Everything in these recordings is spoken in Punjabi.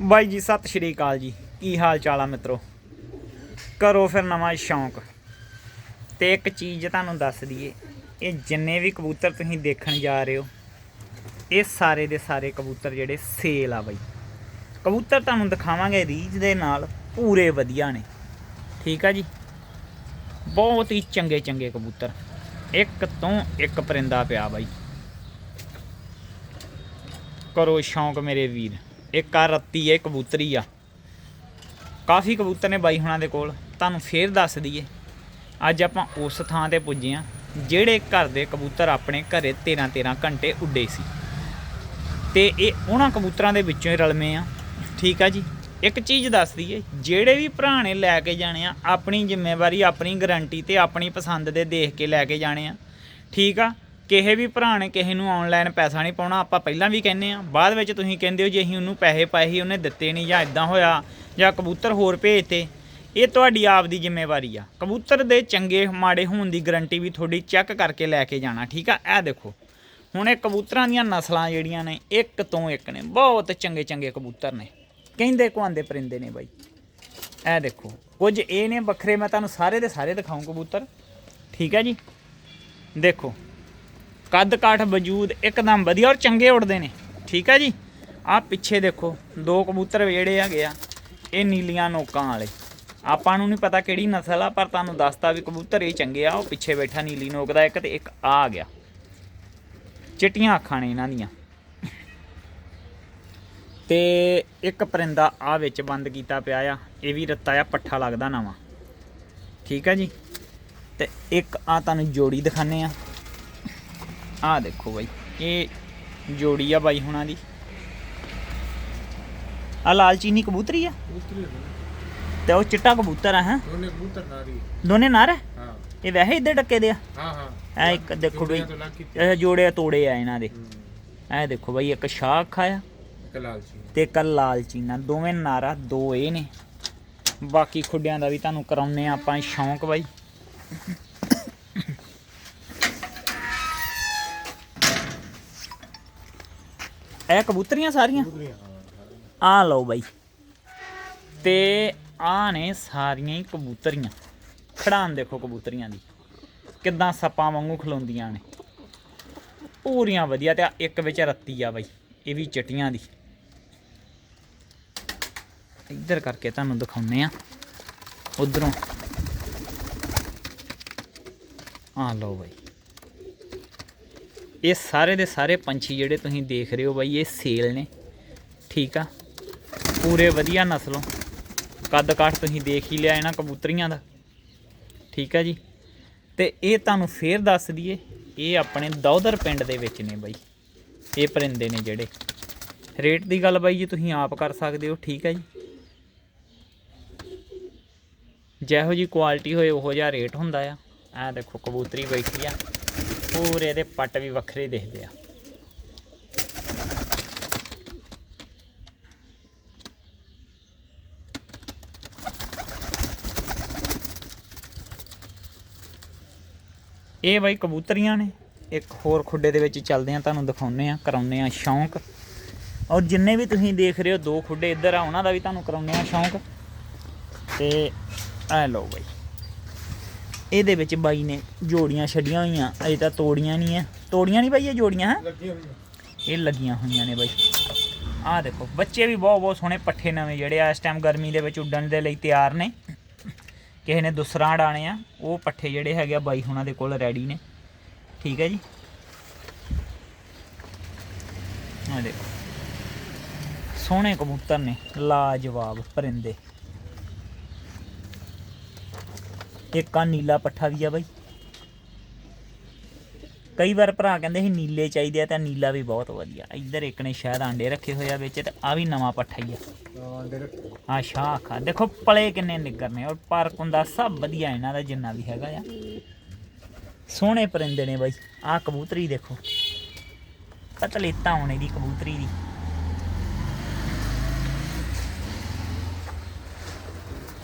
ਬਾਈ ਜੀ, ਸਤਿ ਸ਼੍ਰੀ ਅਕਾਲ ਜੀ। ਕੀ ਹਾਲ ਚਾਲ ਆ ਮਿੱਤਰੋ? ਕਰੋ ਫਿਰ ਨਵਾਂ ਸ਼ੌਂਕ। ਤੇ ਇੱਕ ਚੀਜ਼ ਤੁਹਾਨੂੰ ਦੱਸ ਦਈਏ, ਇਹ ਜਿੰਨੇ ਵੀ ਕਬੂਤਰ ਤੁਸੀਂ ਦੇਖਣ ਜਾ ਰਹੇ ਹੋ, ਇਹ ਸਾਰੇ ਦੇ ਸਾਰੇ ਕਬੂਤਰ ਜਿਹੜੇ ਸੇਲ ਆ ਬਾਈ। ਕਬੂਤਰ ਤੁਹਾਨੂੰ ਦਿਖਾਵਾਂਗੇ ਰੀਝ ਦੇ ਨਾਲ, ਪੂਰੇ ਵਧੀਆ ਨੇ। ਠੀਕ ਆ ਜੀ? ਬਹੁਤ ਹੀ ਚੰਗੇ ਚੰਗੇ ਕਬੂਤਰ। ਇੱਕ ਤੋਂ ਇੱਕ ਪਰਿੰਦਾ ਪਿਆ ਬਾਈ। ਕਰੋ ਸ਼ੌਂਕ ਮੇਰੇ ਵੀਰ। ਇੱਕ ਆ ਰੱਤੀ ਹੈ ਕਬੂਤਰੀ ਆ। ਕਾਫੀ ਕਬੂਤਰ ਨੇ ਬਾਈ ਹੁਣਾਂ ਦੇ ਕੋਲ। ਤੁਹਾਨੂੰ ਫੇਰ ਦੱਸ ਦਈਏ, ਅੱਜ ਆਪਾਂ ਉਸ ਥਾਂ ਤੇ ਪੁੱਜੇ ਆ, ਜਿਹੜੇ ਘਰ ਦੇ ਕਬੂਤਰ ਆਪਣੇ ਘਰੇ 13 13 ਘੰਟੇ ਉੱਡੇ ਸੀ। ਤੇ ਇਹ ਉਹਨਾਂ ਕਬੂਤਰਾਂ ਦੇ ਵਿੱਚੋਂ ਹੀ ਰਲਵੇਂ ਆ। ਠੀਕ ਆ ਜੀ? ਇੱਕ ਚੀਜ਼ ਦੱਸ ਦਈਏ, ਜਿਹੜੇ ਵੀ ਭਰਾ ਨੇ ਲੈ ਕੇ ਜਾਣੇ ਆ, ਆਪਣੀ ਜ਼ਿੰਮੇਵਾਰੀ, ਆਪਣੀ ਗਾਰੰਟੀ ਤੇ ਆਪਣੀ ਪਸੰਦ ਦੇ ਦੇਖ ਕੇ ਲੈ ਕੇ ਜਾਣੇ ਆ। ਠੀਕ ਆ? ਕਿਸੇ ਵੀ ਭਰਾ ਨੇ ਕਿਸੇ ਨੂੰ ਆਨਲਾਈਨ ਪੈਸਾ ਨਹੀਂ ਪਾਉਣਾ, ਆਪਾਂ ਪਹਿਲਾਂ ਵੀ ਕਹਿੰਨੇ ਆ ਬਾਅਦ ਵਿੱਚ ਤੁਸੀਂ ਕਹਿੰਦੇ ਹੋ ਜੇ ਅਸੀਂ ਉਹਨੂੰ ਪੈਸੇ ਪਾਏ ਸੀ, ਉਹਨੇ ਦਿੱਤੇ ਨਹੀਂ ਜਾਂ ਇਦਾਂ ਹੋਇਆ ਜਾਂ ਕਬੂਤਰ ਹੋਰ ਭੇਜਤੇ, ਇਹ ਤੁਹਾਡੀ ਆਪ ਦੀ ਜ਼ਿੰਮੇਵਾਰੀ ਆ। ਕਬੂਤਰ ਦੇ ਚੰਗੇ ਮਾੜੇ ਹੋਣ ਦੀ ਗਾਰੰਟੀ ਵੀ ਤੁਹਾਡੀ ਚੈੱਕ ਕਰਕੇ ਲੈ ਕੇ ਜਾਣਾ, ਠੀਕ ਆ? ਇਹ ਦੇਖੋ, ਹੁਣ ਇਹ ਕਬੂਤਰਾਂ ਦੀਆਂ ਨਸਲਾਂ ਜਿਹੜੀਆਂ ਨੇ, ਇੱਕ ਤੋਂ ਇੱਕ ਨੇ, ਬਹੁਤ ਚੰਗੇ ਚੰਗੇ ਕਬੂਤਰ ਨੇ। ਕਹਿੰਦੇ ਕੁਆਂਦੇ ਪਰਿੰਦੇ ਨੇ ਬਾਈ। ਇਹ ਦੇਖੋ, ਕੁਝ ਇਹ ਨੇ ਵੱਖਰੇ, ਮੈਂ ਤੁਹਾਨੂੰ ਸਾਰੇ ਦੇ ਸਾਰੇ ਦਿਖਾਉਂ ਕਬੂਤਰ। ਠੀਕ ਹੈ ਜੀ? ਦੇਖੋ ਕੱਦ ਕਾਠ ਵਜੂਦ ਇੱਕਦਮ ਵਧੀਆ ਔਰ ਚੰਗੇ ਉੱਡਦੇ ਨੇ। ਠੀਕ ਹੈ ਜੀ? ਆਹ ਪਿੱਛੇ ਦੇਖੋ, ਦੋ ਕਬੂਤਰ ਜਿਹੜੇ ਹੈਗੇ ਆ, ਇਹ ਨੀਲੀਆਂ ਨੋਕਾਂ ਵਾਲੇ। ਆਪਾਂ ਨੂੰ ਨਹੀਂ ਪਤਾ ਕਿਹੜੀ ਨਸਲ ਆ, ਪਰ ਤੁਹਾਨੂੰ ਦੱਸਤਾ ਵੀ ਕਬੂਤਰ ਇਹ ਚੰਗੇ ਆ, ਉਹ ਪਿੱਛੇ ਬੈਠਾ ਨੀਲੀ ਨੋਕ ਦਾ ਇੱਕ ਤੇ ਇੱਕ ਆ ਆ ਗਿਆ। ਚਿੱਟੀਆਂ ਅੱਖਾਂ ਨੇ ਇਹਨਾਂ ਦੀਆਂ। ਤੇ ਇੱਕ ਪਰਿੰਦਾ ਆ ਵਿੱਚ ਬੰਦ ਕੀਤਾ ਪਿਆ ਆ, ਇਹ ਵੀ ਰੱਤਾ ਆ, ਪੱਠਾ ਲੱਗਦਾ ਨਵਾਂ। ਠੀਕ ਆ ਜੀ? ਤੇ ਇੱਕ ਆ ਤੁਹਾਨੂੰ ਜੋੜੀ ਦਿਖਾਣੇ ਆ। ਆ ਦੇਖੋ ਬਾਈ ਇਹ ਜੋੜੀ ਆ ਬਾਈ ਹੁਣਾਂ ਦੀ। ਆ ਲਾਲ ਚੀਨੀ ਕਬੂਤਰੀ ਆ? ਕਬੂਤਰੀ ਤੇ ਉਹ ਚਿੱਟਾ ਕਬੂਤਰ ਆ ਹੈ? ਦੋਨੇ ਕਬੂਤਰ ਨਾਰੀ ਦੋਨੇ ਨਰ ਹਾਂ। ਇਹ ਵੈਸੇ ਇੱਧਰ ਡੱਕੇ ਦੇ ਆ? ਹਾਂ ਹਾਂ। ਇਹ ਇੱਕ ਦੇਖੋ ਬਈ ਇਹ ਜੋੜੇ ਤੋੜੇ ਆ ਇਹਨਾਂ ਦੇ। ਇਹ ਦੇਖੋ ਬਈ ਇੱਕ ਸ਼ਾਹ ਅੱਖਾਂ ਆ। ਇੱਕ ਲਾਲ ਸੀ ਤੇ ਇੱਕ ਲਾਲ ਚੀਨਾ ਦੋਵੇਂ ਨਾਰਾ ਦੋ ਇਹ ਨੇ। ਬਾਕੀ ਖੁੱਡਿਆਂ ਦਾ ਵੀ ਤੁਹਾਨੂੰ ਕਰਾਉਨੇ ਆ ਆਪਾਂ ਸ਼ੌਂਕ ਬਾਈ। ਇਹ ਕਬੂਤਰੀਆਂ ਸਾਰੀਆਂ? ਆ ਲਓ ਬਾਈ। ਤੇ ਆ ਨੇ ਸਾਰੀਆਂ ਹੀ ਕਬੂਤਰੀਆਂ। ਖੜਾਨ ਦੇਖੋ ਕਬੂਤਰੀਆਂ ਦੀ। ਕਿੱਦਾਂ ਸੱਪਾਂ ਵਾਂਗੂ ਖਲੋਂਦੀਆਂ ਨੇ। ਪੂਰੀਆਂ ਵਧੀਆ ਤੇ ਇੱਕ ਵਿੱਚ ਰੱਤੀ ਆ ਬਾਈ, ਇਹ ਵੀ ਚਟੀਆਂ ਦੀ। ਇੱਧਰ ਕਰਕੇ ਤੁਹਾਨੂੰ ਦਿਖਾਉਨੇ ਆ ਉਧਰੋਂ। ਆ ਲਓ ਬਾਈ। ਇਹ ਸਾਰੇ ਦੇ ਸਾਰੇ ਪੰਛੀ ਜਿਹੜੇ ਤੁਸੀਂ ਦੇਖ ਰਹੇ ਹੋ ਬਾਈ, ਇਹ ਸੇਲ ਨੇ। ਠੀਕ ਆ? ਪੂਰੇ ਵਧੀਆ ਨਸਲੋਂ। ਕੱਦ ਕਾਠ ਤੁਸੀਂ ਦੇਖ ਹੀ ਲਿਆ ਇਹਨਾਂ ਕਬੂਤਰੀਆਂ ਦਾ। ਠੀਕ ਆ ਜੀ? ਤੇ ਇਹ ਤੁਹਾਨੂੰ ਫੇਰ ਦੱਸ ਦਈਏ, ਇਹ ਆਪਣੇ ਦੌਦਰ ਪਿੰਡ ਦੇ ਵਿੱਚ ਨੇ ਬਾਈ। ਇਹ ਪਰਿੰਦੇ ਨੇ ਜਿਹੜੇ। ਰੇਟ ਦੀ ਗੱਲ ਬਾਈ ਜੀ ਤੁਸੀਂ ਆਪ ਕਰ ਸਕਦੇ ਹੋ, ਠੀਕ ਹੈ ਜੀ? ਜਿਹੋ ਜੀ ਕੁਆਲਿਟੀ ਹੋਏ ਉਹੋ ਜਿਹਾ ਰੇਟ ਹੁੰਦਾ ਆ। ਆ ਦੇਖੋ, ਕਬੂਤਰੀ ਬੈਠੀ ਆ। ਪੂਰੇ ਦੇ ਪੱਟ ਵੀ ਵੱਖਰੇ ਦਿਖਦੇ ਆ। ਇਹ ਬਾਈ ਕਬੂਤਰੀਆਂ ਨੇ। ਇੱਕ ਹੋਰ ਖੁੱਡੇ ਦੇ ਵਿੱਚ ਚੱਲਦੇ ਆ, ਤੁਹਾਨੂੰ ਦਿਖਾਉਨੇ ਆ ਕਰਾਉਨੇ ਆ ਸ਼ੌਂਕ। ਔਰ ਜਿੰਨੇ ਵੀ ਤੁਸੀਂ ਦੇਖ ਰਹੇ ਹੋ, ਦੋ ਖੁੱਡੇ ਇੱਧਰ ਆ, ਉਹਨਾਂ ਦਾ ਵੀ ਤੁਹਾਨੂੰ ਕਰਾਉਨੇ ਆ ਸ਼ੌਂਕ। ਤੇ ਐ ਲਓ ਬਾਈ। ਇਹਦੇ ਵਿੱਚ ਬਾਈ ਨੇ ਜੋੜੀਆਂ ਛੱਡੀਆਂ ਹੋਈਆਂ ਅਜੇ ਤਾਂ ਤੋੜੀਆਂ ਨਹੀਂ ਆ ਤੋੜੀਆਂ ਨਹੀਂ ਬਾਈ ਇਹ ਜੋੜੀਆਂ ਹੈ? ਇਹ ਲੱਗੀਆਂ ਹੋਈਆਂ ਨੇ ਬਾਈ। ਆਹ ਦੇਖੋ ਬੱਚੇ ਵੀ ਬਹੁਤ ਬਹੁਤ ਸੋਹਣੇ ਪੱਠੇ ਨਵੇਂ ਜਿਹੜੇ ਆ ਇਸ ਟਾਈਮ ਗਰਮੀ ਦੇ ਵਿੱਚ ਉੱਡਣ ਦੇ ਲਈ ਤਿਆਰ ਨੇ। ਕਿਸੇ ਨੇ ਦੁਸਰਾਂ ਡਾਣੇ ਆ ਉਹ ਪੱਠੇ ਜਿਹੜੇ ਹੈਗੇ ਆ ਬਾਈ ਹੁਣਾਂ ਦੇ ਕੋਲ ਰੈਡੀ ਨੇ। ਠੀਕ ਹੈ ਜੀ? ਆਹ ਦੇਖੋ। ਸੋਹਣੇ ਕਬੂਤਰ ਨੇ ਲਾਜਵਾਬ ਪਰਿੰਦੇ। ਇੱਕ ਆ ਨੀਲਾ ਪੱਠਾ ਵੀ ਆ ਬਾਈ। ਕਈ ਵਾਰ ਭਰਾ ਕਹਿੰਦੇ ਸੀ ਨੀਲੇ ਚਾਹੀਦੇ ਆ ਤਾਂ ਨੀਲਾ ਵੀ ਬਹੁਤ ਵਧੀਆ। ਇੱਧਰ ਇੱਕ ਨੇ ਸ਼ਾਇਦ ਆਂਡੇ ਰੱਖੇ ਹੋਏ ਆ ਵਿੱਚ ਤੇ ਆ ਵੀ ਨਵਾਂ ਪੱਠਾ ਹੀ ਆ। ਹਾਂ ਰੱਖੇ ਆ। ਸ਼ਾਖਾ ਦੇਖੋ ਪਲੇ ਕਿੰਨੇ ਨਿੱਗਰ ਨੇ ਔਰ ਪਾਰਕ ਹੁੰਦਾ ਸਭ ਵਧੀਆ ਇਹਨਾਂ ਦਾ ਜਿੰਨਾ ਵੀ ਹੈਗਾ ਆ। ਸੋਹਣੇ ਪਰਿੰਦੇ ਨੇ ਬਾਈ। ਆ ਕਬੂਤਰੀ ਦੇਖੋ। ਪਤਲੀ ਤਾਉਣੇ ਦੀ ਕਬੂਤਰੀ ਦੀ।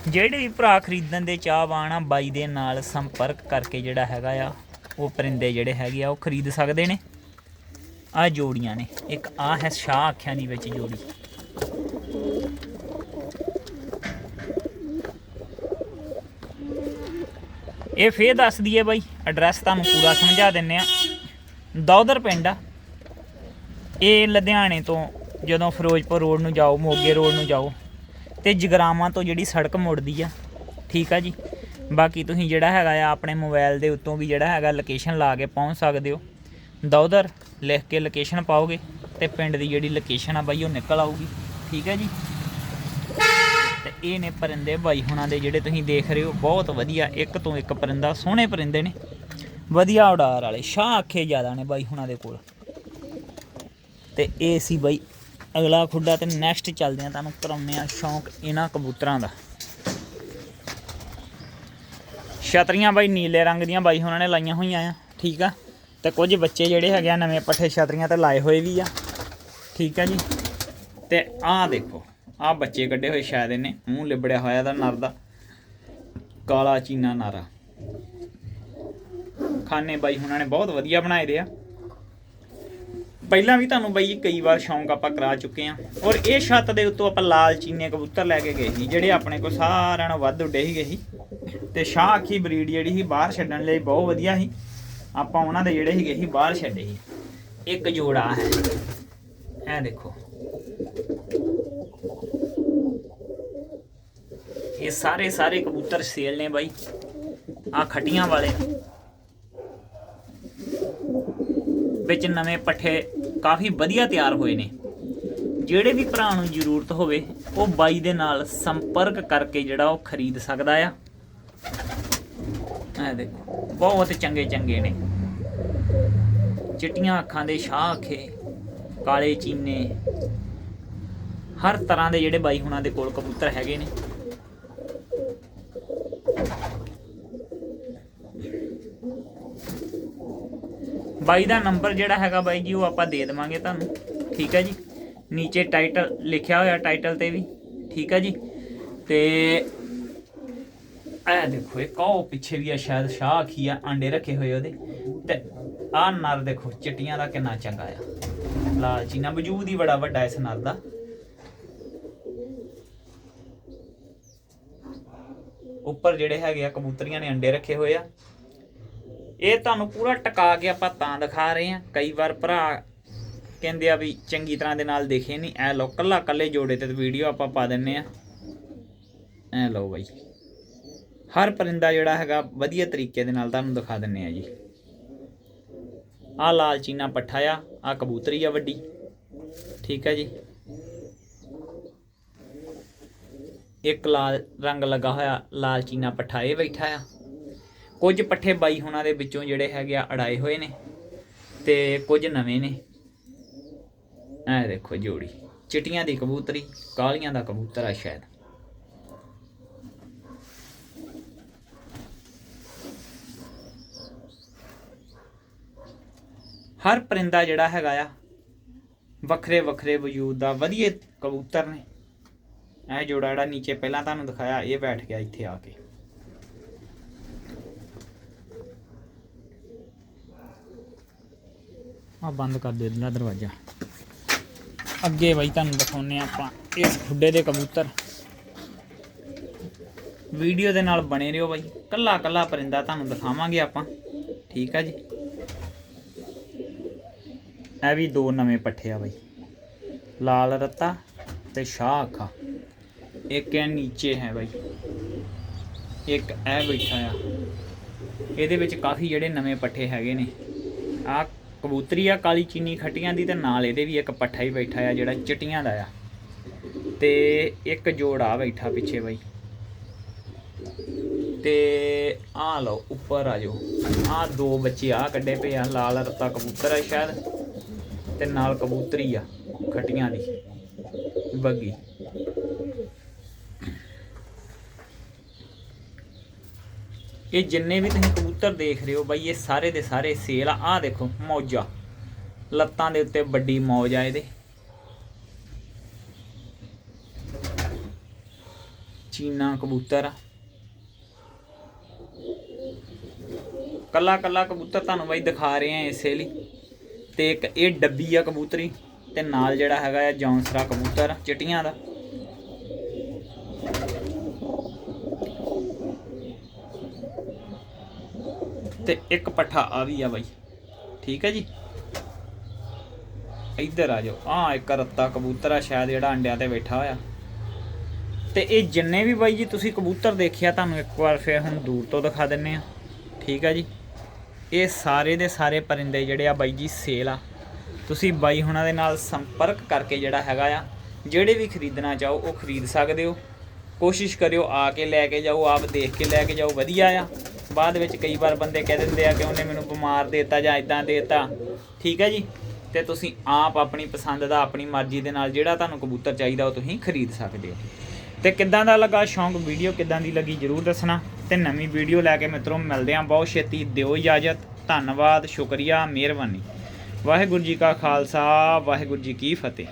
ਜਿਹੜੇ ਵੀ ਭਰਾ ਖਰੀਦਣ ਦੇ ਚਾਹਵਾਨ ਆ, ਬਾਈ ਦੇ ਨਾਲ ਸੰਪਰਕ ਕਰਕੇ ਜਿਹੜਾ ਹੈਗਾ ਆ, ਉਹ ਪਰਿੰਦੇ ਜਿਹੜੇ ਹੈਗੇ ਆ, ਉਹ ਖਰੀਦ ਸਕਦੇ ਨੇ। ਆ ਜੋੜੀਆਂ ਨੇ। ਇੱਕ ਆ ਹੈ ਸ਼ਾਹ ਅੱਖਾਂ ਦੀ ਵਿੱਚ ਜੋੜੀ। ਇਹ ਫੇਰ ਦੱਸ ਦਈਏ ਬਾਈ ਐਡਰੈਸ ਤੁਹਾਨੂੰ ਪੂਰਾ ਸਮਝਾ ਦਿੰਨੇ ਆ। ਦੌਦਰ ਪਿੰਡ ਆ। ਇਹ ਲੁਧਿਆਣੇ ਤੋਂ ਜਦੋਂ ਫਿਰੋਜ਼ਪੁਰ ਰੋਡ ਨੂੰ ਜਾਓ, ਮੋਗੇ ਰੋਡ ਨੂੰ ਜਾਓ ਤੇ ਜਗਰਾਵਾਂ ਤੋਂ ਜਿਹੜੀ ਸੜਕ ਮੁੜਦੀ ਆ, ਠੀਕ ਆ ਜੀ? ਬਾਕੀ ਤੁਸੀਂ ਜਿਹੜਾ ਹੈਗਾ ਆ ਆਪਣੇ ਮੋਬਾਈਲ ਦੇ ਉੱਤੋਂ ਵੀ ਜਿਹੜਾ ਹੈਗਾ ਲੋਕੇਸ਼ਨ ਲਾ ਕੇ ਪਹੁੰਚ ਸਕਦੇ ਹੋ। ਦੌਦਰ ਲਿਖ ਕੇ ਲੋਕੇਸ਼ਨ ਪਾਓਗੇ ਤੇ ਪਿੰਡ ਦੀ ਜਿਹੜੀ ਲੋਕੇਸ਼ਨ ਆ ਬਾਈ ਉਹ ਨਿਕਲ ਆਊਗੀ, ਠੀਕ ਹੈ ਜੀ? ਤੇ ਇਹ ਨੇ ਪਰਿੰਦੇ ਬਾਈ ਹੁਣਾਂ ਦੇ ਜਿਹੜੇ ਤੁਸੀਂ ਦੇਖ ਰਹੇ ਹੋ, ਬਹੁਤ ਵਧੀਆ ਇੱਕ ਤੋਂ ਇੱਕ ਪਰਿੰਦਾ, ਸੋਹਣੇ ਪਰਿੰਦੇ ਨੇ। ਵਧੀਆ ਉਡਾਰ ਵਾਲੇ, ਸ਼ਾਹ ਅੱਖੇ ਜ਼ਿਆਦਾ ਨੇ ਬਾਈ ਹੁਣਾਂ ਦੇ ਕੋਲ। ਤੇ ਇਹ ਸੀ ਬਾਈ ਅਗਲਾ ਖੁੱਡਾ ਤੇ ਨੈਕਸਟ ਚੱਲਦੇ ਆ ਤੁਹਾਨੂੰ ਕਰਾਉਂਦੇ ਆ ਸ਼ੌਂਕ ਇਹਨਾਂ ਕਬੂਤਰਾਂ ਦਾ। ਛਤਰੀਆਂ ਬਾਈ ਨੀਲੇ ਰੰਗ ਦੀਆਂ ਬਾਈ ਉਹਨਾਂ ਨੇ ਲਾਈਆਂ ਹੋਈਆਂ ਆ, ਠੀਕ ਆ? ਤੇ ਕੁਝ ਬੱਚੇ ਜਿਹੜੇ ਹੈਗੇ ਆ ਨਵੇਂ ਪੱਠੇ ਛਤਰੀਆਂ ਤੇ ਲਾਏ ਹੋਏ ਵੀ ਆ, ਠੀਕ ਆ ਜੀ? ਤੇ ਆਹ ਦੇਖੋ, ਆਹ ਬੱਚੇ ਕੱਢੇ ਹੋਏ ਸ਼ਾਇਦ ਇਹਨੇ, ਮੂੰਹ ਲਿਬੜਿਆ ਹੋਇਆ ਦਾ ਨਰ ਦਾ। ਕਾਲਾ ਚੀਨਾ ਨਾਰਾ। ਖਾਨੇ ਬਾਈ ਉਹਨਾਂ ਨੇ ਬਹੁਤ ਵਧੀਆ ਬਣਾਏ ਦੇ ਆ। ਪਹਿਲਾਂ ਵੀ ਤੁਹਾਨੂੰ ਬਾਈ ਕਈ ਵਾਰ ਸ਼ੌਂਕ ਆਪਾਂ ਕਰਾ ਚੁੱਕੇ ਆ ਔਰ ਇਹ ਛੱਤ ਦੇ ਉੱਤੋਂ ਆਪਾਂ ਲਾਲ ਚੀਨੇ ਕਬੂਤਰ ਲੈ ਕੇ ਗਏ ਸੀ, ਜਿਹੜੇ ਆਪਣੇ ਕੋਲ ਸਾਰਿਆਂ ਨਾਲੋਂ ਵੱਧ ਉੱਡੇ ਸੀਗੇ ਸੀ। ਤੇ ਸ਼ਾਹ ਅੱਖੀ ਬਰੀਡ ਜਿਹੜੀ ਸੀ ਬਾਹਰ ਛੱਡਣ ਲਈ ਬਹੁਤ ਵਧੀਆ ਸੀ। ਆਪਾਂ ਉਹਨਾਂ ਦੇ ਜਿਹੜੇ ਸੀਗੇ ਸੀ ਬਾਹਰ ਛੱਡੇ ਸੀ। ਇੱਕ ਜੋੜਾ ਹੈ। ਇਹ ਦੇਖੋ। ਇਹ ਸਾਰੇ ਸਾਰੇ ਕਬੂਤਰ ਸੇਲ ਨੇ ਬਾਈ। ਆ ਖਟੀਆਂ ਵਾਲੇ। ਵਿੱਚ ਨਵੇਂ ਪੱਠੇ ਕਾਫੀ ਵਧੀਆ ਤਿਆਰ ਹੋਏ ਨੇ। ਜਿਹੜੇ ਵੀ ਭਰਾ ਨੂੰ ਜ਼ਰੂਰਤ ਹੋਵੇ, ਉਹ ਬਾਈ ਦੇ ਨਾਲ ਸੰਪਰਕ ਕਰਕੇ ਜਿਹੜਾ ਉਹ ਖਰੀਦ ਸਕਦਾ ਆ। ਇਹ ਦੇਖੋ, ਬਹੁਤ ਚੰਗੇ ਚੰਗੇ ਨੇ। ਚਿੱਟੀਆਂ ਅੱਖਾਂ ਦੇ ਸ਼ਾਹ ਅੱਖੇ, ਕਾਲੇ ਚੀਨੇ, ਹਰ ਤਰ੍ਹਾਂ ਦੇ ਜਿਹੜੇ ਬਾਈ ਹੁਣਾਂ ਦੇ ਕੋਲ ਕਬੂਤਰ ਹੈਗੇ ਨੇ। ਬਾਈ ਦਾ ਨੰਬਰ ਜਿਹੜਾ ਹੈਗਾ ਬਾਈ ਜੀ, ਉਹ ਆਪਾਂ ਦੇ ਦੇਵਾਂਗੇ ਤੁਹਾਨੂੰ। ਠੀਕ ਹੈ ਜੀ? ਨੀਚੇ ਟਾਈਟਲ ਲਿਖਿਆ ਹੋਇਆ ਟਾਈਟਲ ਤੇ ਵੀ। ਠੀਕ ਹੈ ਜੀ? ਤੇ ਇਹ ਦੇਖੋ ਇਹ ਕਹੋ ਪਿੱਛੇ ਵੀ ਆ, ਸ਼ਾਇਦ ਸ਼ਾਹ ਆਖੀ ਆਂਡੇ ਰੱਖੇ ਹੋਏ ਉਹਦੇ। ਤੇ ਆਹ ਨਰ ਦੇਖੋ, ਚਿੱਟੀਆਂ ਦਾ ਕਿੰਨਾ ਚੰਗਾ ਆ। ਲਾਲਚੀ ਨਾ ਵਜੂਦ ਹੀ ਬੜਾ ਵੱਡਾ ਇਸ ਨਰ ਦਾ। ਉੱਪਰ ਜਿਹੜੇ ਹੈਗੇ ਆ, ਕਬੂਤਰੀਆਂ ਨੇ ਅੰਡੇ ਰੱਖੇ ਹੋਏ ਆ। ਇਹ ਤੁਹਾਨੂੰ ਪੂਰਾ ਟਕਾ ਕੇ ਆਪਾਂ ਤਾਂ ਦਿਖਾ ਰਹੇ ਹਾਂ। ਕਈ ਵਾਰ ਭਰਾ ਕਹਿੰਦੇ ਆ ਵੀ ਚੰਗੀ ਤਰ੍ਹਾਂ ਦੇ ਨਾਲ ਦੇਖੇ ਨਹੀਂ ਐ ਲੋ ਕੱਲਾ ਕੱਲੇ ਜੋੜੇ ਤੇ ਵੀਡੀਓ ਆਪਾਂ ਪਾ ਦਿੰਨੇ ਆ। ਐ ਲਓ ਬਾਈ। ਹਰ ਪਰਿੰਦਾ ਜਿਹੜਾ ਹੈਗਾ, ਵਧੀਆ ਤਰੀਕੇ ਦੇ ਨਾਲ ਤੁਹਾਨੂੰ ਦਿਖਾ ਦਿੰਨੇ ਆ ਜੀ। ਆ ਲਾਲ ਚੀਨਾ ਪੱਠਾ ਆ ਆ ਕਬੂਤਰੀ ਆ ਵੱਡੀ। ਠੀਕ ਹੈ ਜੀ। ਇੱਕ ਲਾਲ ਰੰਗ ਲੱਗਾ ਹੋਇਆ ਲਾਲ ਚੀਨਾ ਪੱਠਾ ਇਹ ਬੈਠਾ ਆ। ਕੁਝ ਪੱਠੇ ਬਾਈ ਹੁਣਾਂ ਦੇ ਵਿੱਚੋਂ ਜਿਹੜੇ ਹੈਗੇ ਆ ਅੜਾਏ ਹੋਏ ਨੇ ਤੇ ਕੁਝ ਨਵੇਂ ਨੇ। ਇਹ ਦੇਖੋ ਜੋੜੀ, ਚਿਟੀਆਂ ਦੀ ਕਬੂਤਰੀ, ਕਾਲੀਆਂ ਦਾ ਕਬੂਤਰ ਆ ਸ਼ਾਇਦ। ਹਰ ਪਰਿੰਦਾ ਜਿਹੜਾ ਹੈਗਾ ਆ, ਵੱਖਰੇ ਵੱਖਰੇ ਵਜੂਦ ਦਾ ਵਧੀਆ ਕਬੂਤਰ ਨੇ। ਇਹ ਜੋੜਾ ਜਿਹੜਾ ਨੀਚੇ ਪਹਿਲਾਂ ਤੁਹਾਨੂੰ ਦਿਖਾਇਆ, ਇਹ ਬੈਠ ਗਿਆ ਇੱਥੇ ਆ ਕੇ। ਆ ਬੰਦ ਕਰ ਦੇ ਦਿੰਦਾ ਦਰਵਾਜ਼ਾ। ਅੱਗੇ ਬਾਈ ਤੁਹਾਨੂੰ ਦਿਖਾਉਨੇ ਆਪਾਂ ਇਸ ਖੁੱਡੇ ਦੇ ਕਬੂਤਰ। ਵੀਡੀਓ ਦੇ ਨਾਲ ਬਣੇ ਰਹੋ ਬਾਈ। ਕੱਲਾ ਕੱਲਾ ਪਰਿੰਦਾ ਤੁਹਾਨੂੰ ਦਿਖਾਵਾਂਗੇ ਆਪਾਂ। ਠੀਕ ਆ ਜੀ। ਇਹ ਵੀ ਦੋ ਨਵੇਂ ਪੱਠੇ ਆ ਬਾਈ। ਲਾਲ ਰੱਤਾ ਤੇ ਸ਼ਾਹ ਅੱਖਾਂ। ਇੱਕ ਇਹ ਨੀਚੇ ਹੈ ਬਾਈ। ਇੱਕ ਇਹ ਬੈਠਾ ਆ। ਇਹਦੇ ਵਿੱਚ ਕਾਫੀ ਜਿਹੜੇ ਨਵੇਂ ਪੱਠੇ ਹੈਗੇ ਨੇ। ਆ ਕਬੂਤਰੀ ਆ, ਕਾਲੀ ਚੀਨੀ ਖੱਟੀਆਂ ਦੀ ਤੇ ਨਾਲ ਇਹਦੇ ਵੀ ਇੱਕ ਪੱਠਾ ਹੀ ਬੈਠਾ ਆ ਜਿਹੜਾ ਚਿੱਟੀਆਂ ਦਾ ਆ। ਤੇ ਇੱਕ ਜੋੜ ਆ ਬੈਠਾ ਪਿੱਛੇ ਬਾਈ। ਤੇ ਆ ਲਓ, ਉੱਪਰ ਆ ਜਾਓ ਆ ਦੋ ਬੱਚੇ ਆ ਕੱਢੇ ਪਏ ਆ, ਲਾਲ ਰੱਤਾ ਕਬੂਤਰ ਆ ਸ਼ਾਇਦ, ਤੇ ਨਾਲ ਕਬੂਤਰੀ ਆ, ਖੱਟੀਆਂ ਦੀ। ਬੱਗੀ। ਇਹ ਜਿੰਨੇ ਵੀ ਤੁਸੀਂ ਕਬੂਤਰ ਦੇਖ ਰਹੇ ਹੋ ਬਾਈ, ਇਹ ਸਾਰੇ ਦੇ ਸਾਰੇ ਸੇਲ ਆ। ਆਹ ਦੇਖੋ, ਮੌਜਾ। ਲੱਤਾਂ ਦੇ ਉੱਤੇ ਵੱਡੀ ਮੌਜ ਆ ਇਹਦੇ। ਚੀਨਾ ਕਬੂਤਰ ਆ। ਕੱਲਾ ਕੱਲਾ ਕਬੂਤਰ ਤੁਹਾਨੂੰ ਬਾਈ ਦਿਖਾ ਰਹੇ ਆ ਇਸੇ ਲਈ ਤੇ ਇੱਕ ਇਹ ਡੱਬੀ ਆ ਕਬੂਤਰੀ, ਤੇ ਨਾਲ ਜਿਹੜਾ ਹੈਗਾ ਆ ਜੌਂਸਰਾ ਕਬੂਤਰ ਚਿਟੀਆਂ ਦਾ। ਤੇ ਇੱਕ ਪੱਠਾ ਆ ਵੀ ਆ ਬਾਈ। ਠੀਕ ਹੈ ਜੀ? ਇੱਧਰ ਆ ਜਾਓ। ਆ ਇੱਕ ਰੱਤਾ ਕਬੂਤਰ ਆ, ਸ਼ਾਇਦ ਜਿਹੜਾ ਅੰਡਿਆਂ ਤੇ ਬੈਠਾ ਹੋਇਆ। ਤੇ ਇਹ ਜਿੰਨੇ ਵੀ ਬਾਈ ਜੀ ਤੁਸੀਂ ਕਬੂਤਰ ਦੇਖਿਆ, ਤੁਹਾਨੂੰ ਇੱਕ ਵਾਰ ਫਿਰ ਹੁਣ ਦੂਰ ਤੋਂ ਦਿਖਾ ਦਿੰਨੇ ਆ। ਠੀਕ ਆ ਜੀ? ਇਹ ਸਾਰੇ ਦੇ ਸਾਰੇ ਪਰਿੰਦੇ ਜਿਹੜੇ ਆ ਬਾਈ ਜੀ, ਸੇਲ ਆ। ਤੁਸੀਂ ਬਾਈ ਹੁਣਾਂ ਦੇ ਨਾਲ ਸੰਪਰਕ ਕਰਕੇ ਜਿਹੜਾ ਹੈਗਾ ਆ, ਜਿਹੜੇ ਵੀ ਖਰੀਦਣਾ ਚਾਹੋ, ਉਹ ਖਰੀਦ ਸਕਦੇ ਹੋ। ਕੋਸ਼ਿਸ਼ ਕਰਿਓ ਆ ਕੇ ਲੈ ਕੇ ਜਾਓ, ਆਪ ਦੇਖ ਕੇ ਲੈ ਕੇ ਜਾਓ, ਵਧੀਆ ਆ। ਬਾਅਦ ਵਿੱਚ ਕਈ ਵਾਰ ਬੰਦੇ ਕਹਿ ਦਿੰਦੇ ਆ ਕਿ ਉਹਨੇ ਮੈਨੂੰ ਬਿਮਾਰ ਦੇਤਾ ਜਾਂ ਇਦਾਂ ਦੇਤਾ। ਠੀਕ ਹੈ ਜੀ? ਤੇ ਤੁਸੀਂ ਆਪ ਆਪਣੀ ਪਸੰਦ ਦਾ, ਆਪਣੀ ਮਰਜ਼ੀ ਦੇ ਨਾਲ ਜਿਹੜਾ ਤੁਹਾਨੂੰ ਕਬੂਤਰ ਚਾਹੀਦਾ ਉਹ ਤੁਸੀਂ ਖਰੀਦ ਸਕਦੇ ਹੋ। ਤੇ ਕਿੱਦਾਂ ਦਾ ਲੱਗਾ ਸ਼ੌਂਕ ਵੀਡੀਓ? ਕਿੱਦਾਂ ਦੀ ਲੱਗੀ? ਜਰੂਰ ਦੱਸਣਾ। ਤੇ ਨਵੀਂ ਵੀਡੀਓ ਲੈ ਕੇ ਮਿੱਤਰੋ, ਮਿਲਦੇ ਆਂ ਬਹੁਤ ਛੇਤੀ। ਦਿਓ ਇਜਾਜ਼ਤ। ਧੰਨਵਾਦ। ਸ਼ੁਕਰੀਆ। ਮਿਹਰਬਾਨੀ। ਵਾਹਿਗੁਰੂ ਜੀ ਕਾ ਖਾਲਸਾ। ਵਾਹਿਗੁਰੂ ਜੀ ਕੀ ਫਤਿਹ।